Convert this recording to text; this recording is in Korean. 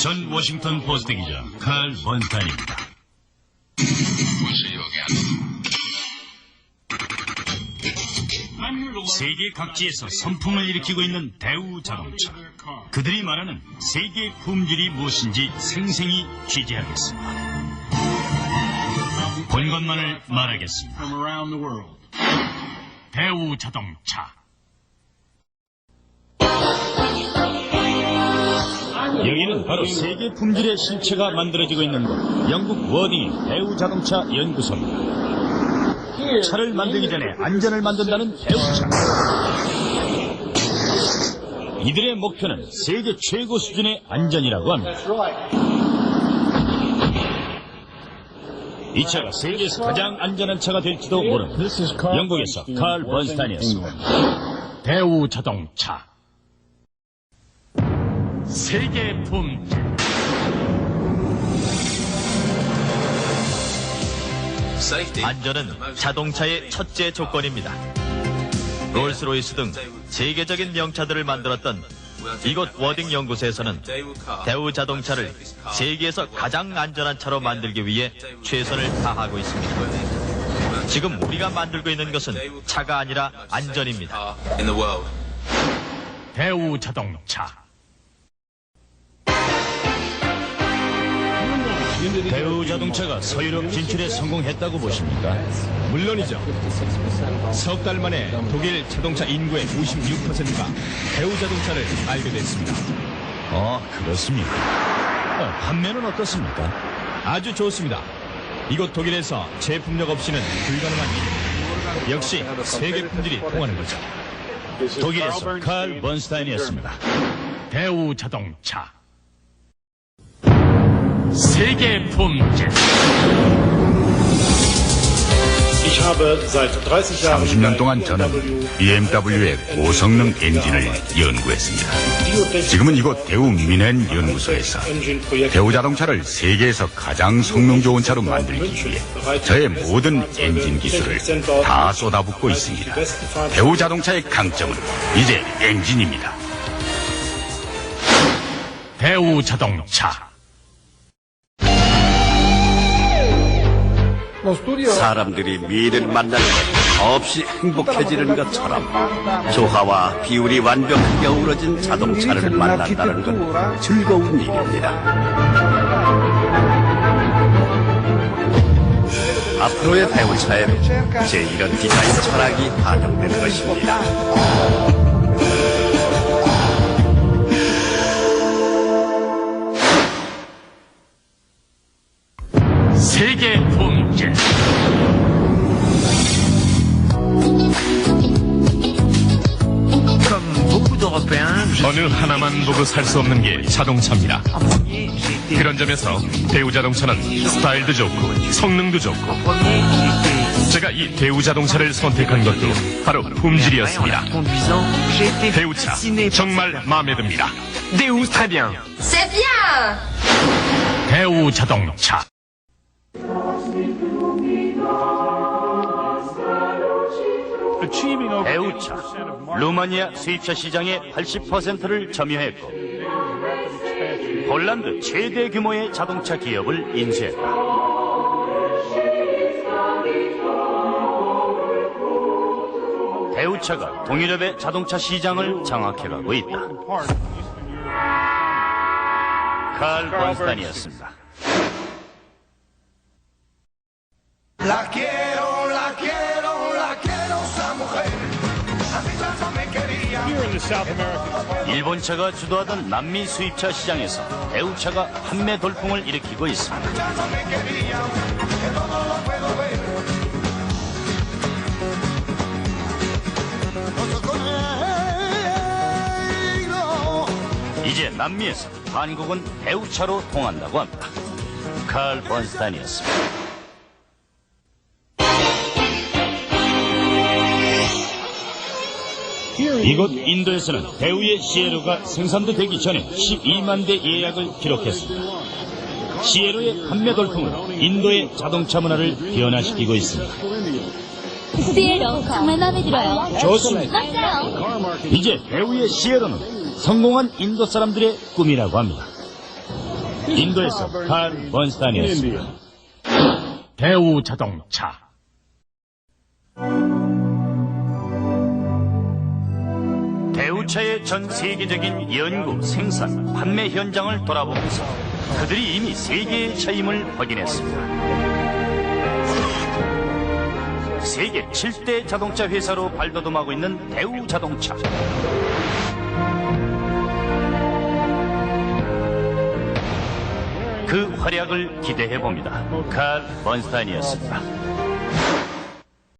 전 워싱턴 포스트 기자 칼 번스타인입니다. 세계 각지에서 선풍을 일으키고 있는 대우 자동차. 그들이 말하는 세계 품질이 무엇인지 생생히 취재하겠습니다. 본 것만을 말하겠습니다. 대우 자동차. 여기는 바로 세계 품질의 실체가 만들어지고 있는 곳, 영국 워딩 대우 자동차 연구소입니다. 차를 만들기 전에 안전을 만든다는 대우차. 이들의 목표는 세계 최고 수준의 안전이라고 합니다. 이 차가 세계에서 가장 안전한 차가 될지도 모릅니다. 영국에서 칼 번스타인이었습니다. 대우 자동차. 세계 품질. 안전은 자동차의 첫째 조건입니다. 롤스로이스 등 세계적인 명차들을 만들었던 이곳 워딩 연구소에서는 대우 자동차를 세계에서 가장 안전한 차로 만들기 위해 최선을 다하고 있습니다. 지금 우리가 만들고 있는 것은 차가 아니라 안전입니다. 대우 자동차. 대우 자동차가 서유럽 진출에 성공했다고 보십니까? 물론이죠. 석 달 만에 독일 자동차 인구의 56%가 대우 자동차를 알게 됐습니다. 어, 그렇습니까? 어, 판매는 어떻습니까? 아주 좋습니다. 이곳 독일에서 제품력 없이는 불가능한 일. 역시 세계 품질이 통하는 거죠. 독일에서 칼 번스타인이었습니다. 대우 자동차. 세계 품질. Ich habe seit 30 Jahren 30년 동안 저는 BMW의 고성능 엔진을 연구했습니다. 지금은 이곳 대우 미넨 연구소에서 대우 자동차를 세계에서 가장 성능 좋은 차로 만들기 위해 저의 모든 엔진 기술을 다 쏟아붓고 있습니다. 대우 자동차의 강점은 이제 엔진입니다. 대우 자동차. 사람들이 미를 만나면 없이 행복해지는 것처럼 조화와 비율이 완벽하게 어우러진 자동차를 만난다는 건 즐거운 일입니다. 앞으로의 대우차에는 제 이런 디자인 철학이 반영된 것입니다. 어느 하나만 보고 살 수 없는 게 자동차입니다. 그런 점에서 대우 자동차는 스타일도 좋고 성능도 좋고 제가 이 대우 자동차를 선택한 것도 바로 품질이었습니다. 대우차 정말 마음에 듭니다. 대우. C'est bien 대우 자동차. 대우차. 루마니아 수입차 시장의 80%를 점유했고 폴란드 최대 규모의 자동차 기업을 인수했다. 대우차가 동유럽의 자동차 시장을 장악해가고 있다. 칼 번스탄이었습니다. 일본차가 주도하던 남미 수입차 시장에서 대우차가 판매 돌풍을 일으키고 있습니다. 이제 남미에서 한국은 대우차로 통한다고 합니다. 칼 번스탄이었습니다. 이곳 인도에서는 대우의 시에로가 생산도 되기 전에 12만 대 예약을 기록했습니다. 시에로의 판매 돌풍은 인도의 자동차 문화를 변화시키고 있습니다. 시에로 정말 마음에 들어요 좋습니다. 맞아요 이제 대우의 시에로는 성공한 인도 사람들의 꿈이라고 합니다. 인도에서 칼 번스탄이었습니다. 대우 자동차. 대우차의 전 세계적인 연구, 생산, 판매 현장을 돌아보면서 그들이 이미 세계의 차임을 확인했습니다. 세계 7대 자동차 회사로 발돋움하고 있는 대우 자동차. 그 활약을 기대해 봅니다. 칼 번스타인이었습니다.